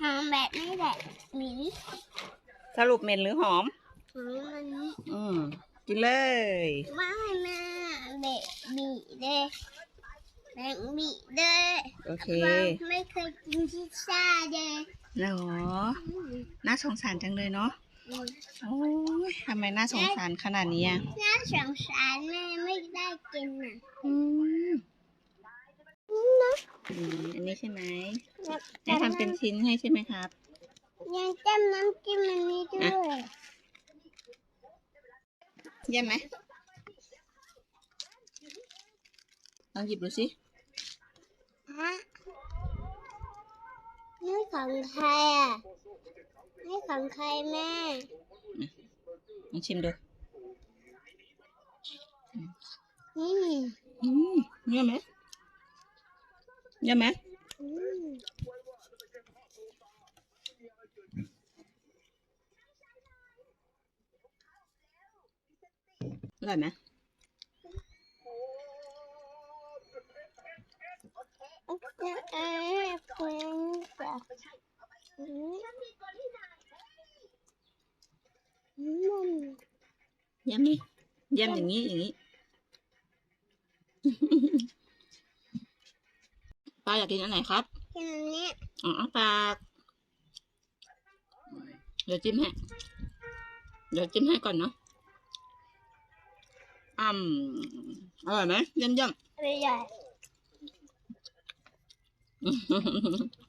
หอมแบบนี้แหละหมีสรุปเหม็นหรือหอม หอมมันนี้อืมกินเลยไม่นะเบะบีเด้แบงบีเด้โอเคว่าไม่เคยกินพิซซ่าเด้เหรอน่าสงสารจังเลยเนาะโอ้ยทำไมน่าสงสารขนาดนี้อะน่าสงสารแม่ไม่ได้กินอะอืมนะอืมอั นนี้ใช่ไหมแม่ทำเป็นชิ้นให้ใช่ไหมครับ ยังจำน้ำจิ้มมันนี้ด้วยเยี่ยมไหมลองหยิบดูสิฮะนี่ของใครอะนี่ของใครแม่ลองชิมดูอืมอืมเยี่ยมไหมเยี่ยมไหมอืม อร่อยไหมโอเคเอ้ยคุณจะอืมอืมเยี่ยมไหมเยี่ยมอย่างนี้อย่างนี้ป้าอยากกินอันไหนครับกินอันนี้อ๋อเอาปากเดี๋ยวจิ้มให้ เดี๋ยวจิ้มให้ก่อนเนาะ อืมอร่อยไหมเยี่ยมเยี่ยมไม่ใหญ่ๆ